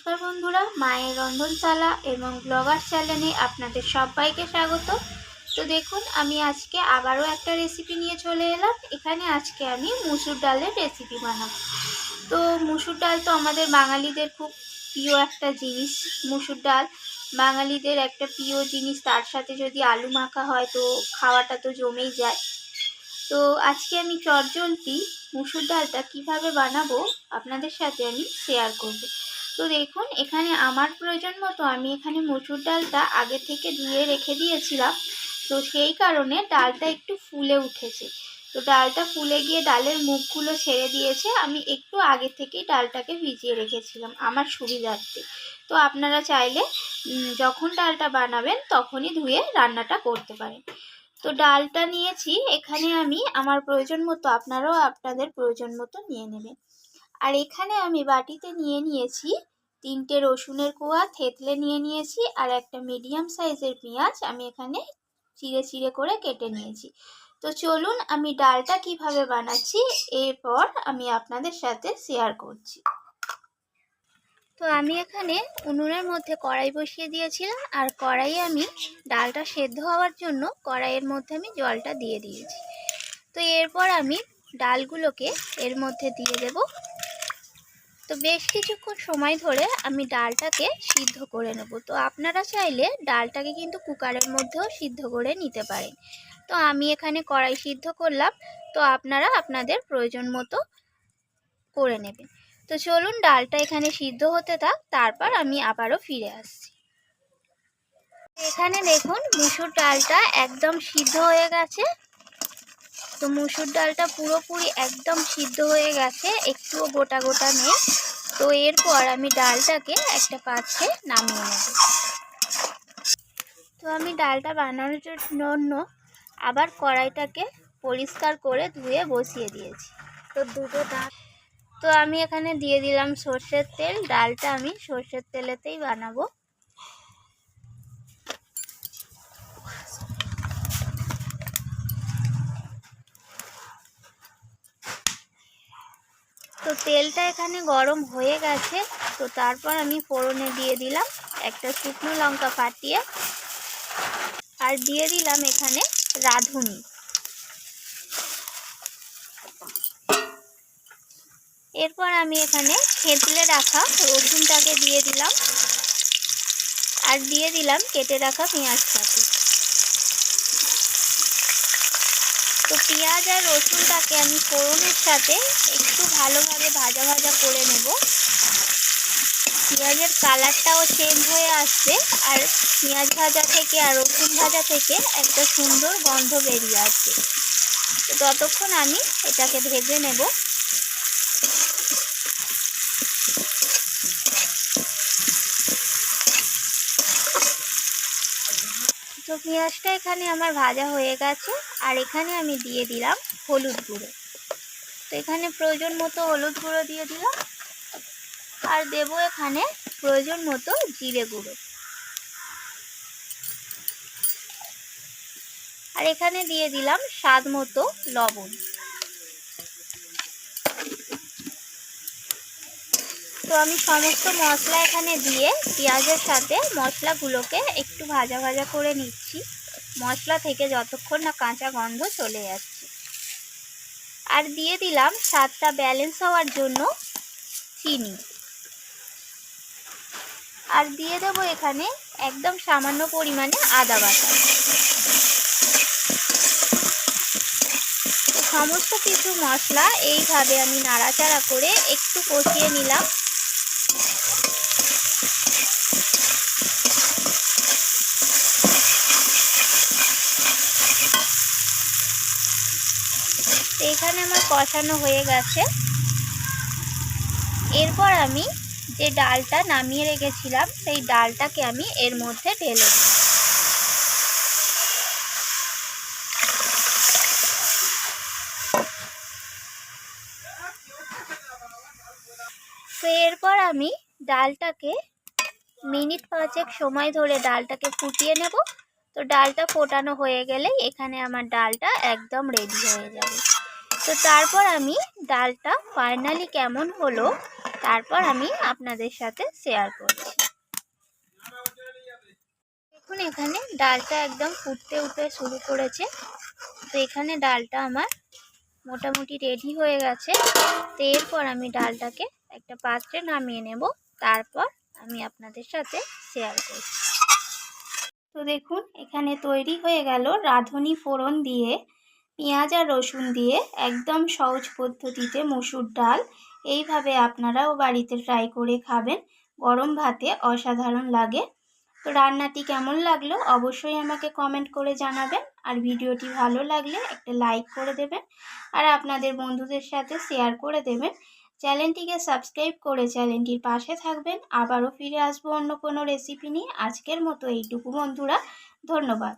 নমস্কার বন্ধুরা, মায়ের রন্ধনশালা এবং ব্লগার চ্যানেলে আপনাদের সবাইকে স্বাগত। তো দেখুন, আমি আজকে আবারও একটা রেসিপি নিয়ে চলে এলাম। এখানে আজকে আমি মুসুর ডালের রেসিপি বানাবো। তো মুসুর ডাল তো আমাদের বাঙালিদের খুব প্রিয় একটা জিনিস, মুসুর ডাল। বাঙালিদের একটা প্রিয় জিনিস, তার সাথে যদি আলু মাখা হয় তো খাওয়াটা তো জমেই যায়। তো আজকে আমি চটজলদি মুসুর ডালটা কীভাবে বানাবো আপনাদের সাথে আমি শেয়ার করব। তো দেখুন, এখানে আমার প্রয়োজন মতো আমি এখানে মুসুর ডালটা আগে থেকে ধুয়ে রেখে দিয়েছিলাম। তো সেই কারণে ডালটা একটু ফুলে উঠেছে। তো ডালটা ফুলে গিয়ে ডালের মুখগুলো ছেড়ে দিয়েছে। আমি একটু আগে থেকেই ডালটাকে ভিজিয়ে রেখেছিলাম আমার সুবিধার্থে। তো আপনারা চাইলে যখন ডালটা বানাবেন তখনই ধুয়ে রান্নাটা করতে পারেন। তো ডালটা নিয়েছি। এখানে আমি আমার প্রয়োজন মতো আপনারাও আপনাদের প্রয়োজন মতো নিয়ে নেবেন। আর এখানে আমি বাটিতে নিয়ে নিয়েছি তিনটে রসুনের কোয়া থেতলে নিয়ে নিয়েছি আর একটা মিডিয়াম সাইজের পেঁয়াজ আমি এখানে চিড়ে চিড়ে করে কেটে নিয়েছি। তো চলুন আমি ডালটা কীভাবে বানাচ্ছি এরপর আমি আপনাদের সাথে শেয়ার করছি। তো আমি এখানে উনুনের মধ্যে কড়াই বসিয়ে দিয়েছিলাম আর কড়াইয়ে আমি ডালটা সেদ্ধ হওয়ার জন্য কড়াইয়ের মধ্যে আমি জলটা দিয়ে দিয়েছি। তো এরপর আমি ডালগুলোকে এর মধ্যে দিয়ে দেব। তো বেশ কিছুক্ষণ সময় ধরে আমি ডালটাকে সিদ্ধ করে নেব। তো আপনারা চাইলে ডালটাকে কিন্তু কুকারের মধ্যেও সিদ্ধ করে নিতে পারেন। তো আমি এখানে কড়াই সিদ্ধ করলাম। তো আপনারা আপনাদের প্রয়োজন মতো করে নেবেন। তো চলুন ডালটা এখানে সিদ্ধ হতে থাক, তারপর আমি আবারও ফিরে আসছি। এখানে দেখুন, মুসুর ডালটা একদম সিদ্ধ হয়ে গেছে। তো মুসুর ডালটা পুরোপুরি একদম সিদ্ধ হয়ে গেছে, একটুও গোটা গোটা নেই। তো এরপর আমি ডালটাকে একটা পাত্রে নামিয়ে নেব। তো আমি ডালটা বানানোর জন্য আবার কড়াইটাকে পরিষ্কার করে ধুয়ে বসিয়ে দিয়েছি। তো দুটো ডাল তো আমি এখানে দিয়ে দিলাম সর্ষের তেল, ডালটা আমি সর্ষের তেলেতেই বানাবো। তেলটা এখানে গরম হয়ে গেছে, তো তারপর আমি ফোড়নে দিয়ে দিলাম একটা শুকনো লঙ্কা ফাটিয়ে। আর দিয়ে দিলাম এখানে রাঁধুনি। এরপর আমি এখানে থেতলে রাখা রসুনটাকে দিয়ে দিলাম। আর দিয়ে দিলাম কেটে রাখা পেঁয়াজ কাটি তো পেঁয়াজ আর রসুনটাকে আমি ফোড়নের সাথে একটু ভালোভাবে ভাজা ভাজা করে নেব। পেঁয়াজের কালারটাও চেঞ্জ হয়ে আসছে আর পেঁয়াজ ভাজা থেকে আর রসুন ভাজা থেকে একটা সুন্দর গন্ধ বেরিয়ে আসছে। তো ততক্ষণ আমি এটাকে ভেজে নেব। তো পেঁয়াজটা এখানে আমার ভাজা হয়ে গেছে, আর এখানে আমি দিয়ে দিলাম হলুদ গুঁড়ো। তো এখানে প্রয়োজন মতো হলুদ গুঁড়ো দিয়ে দিলাম, আর দেব এখানে প্রয়োজন মতো জিরে গুঁড়ো। আর এখানে দিয়ে দিলাম স্বাদ মতো লবণ। তো আমি সমস্ত মশলা এখানে দিয়ে পেঁয়াজের সাথে মশলাগুলোকে একটু ভাজা ভাজা করে নিচ্ছি। মশলা থেকে যতক্ষণ না কাঁচা গন্ধ চলে যাচ্ছে আর দিয়ে দিলাম স্বাদটা ব্যালেন্স হওয়ার জন্য চিনি। আর দিয়ে দেব এখানে একদম সামান্য পরিমাণে আদা বাটা। সমস্ত কিছু মশলা এইভাবে আমি নাড়াচাড়া করে একটু কষিয়ে নিলাম। এখানে আমার কষানো হয়ে গেছে। এরপর আমি যে ডালটা নামিয়ে রেখেছিলাম, সেই ডালটাকে আমি এর মধ্যে ঢেলে দিই তো এরপর আমি ডালটাকে মিনিট পাঁচেক সময় ধরে ডালটাকে ফুটিয়ে নেব। তো ডালটা ফোটানো হয়ে গেলেই এখানে আমার ডালটা একদম রেডি হয়ে যাবে। তো তারপর আমি ডালটা ফাইনালি কেমন হলো তারপর আমি আপনাদের সাথে শেয়ার করছি। দেখুন, এখানে ডালটা একদম ফুটতে উঠতে শুরু করেছে। তো এখানে ডালটা আমার মোটামুটি রেডি হয়ে গেছে। তো এরপর আমি ডালটাকে একটা পাত্রে নামিয়ে নেব। তারপর আমি আপনাদের সাথে শেয়ার করছি তো দেখুন, এখানে তৈরি হয়ে গেল রাঁধুনি ফোড়ন দিয়ে, পেঁয়াজ আর রসুন দিয়ে একদম সহজ পদ্ধতিতে মসুর ডাল। এইভাবে আপনারাও বাড়িতে ট্রাই করে খাবেন। গরম ভাতে অসাধারণ লাগে। তো রান্নাটি কেমন লাগল অবশ্যই আমাকে কমেন্ট করে জানাবেন। আর ভিডিওটি ভালো লাগলে একটা লাইক করে দেবেন। আর আপনাদের বন্ধুদের সাথে শেয়ার করে দেবেন। চ্যানেলটিকে সাবস্ক্রাইব করে চ্যানেলটির পাশে থাকবেন। আবারও ফিরে আসব অন্য কোনো রেসিপি নিয়ে। আজকের মতো এইটুকু বন্ধুরা, ধন্যবাদ।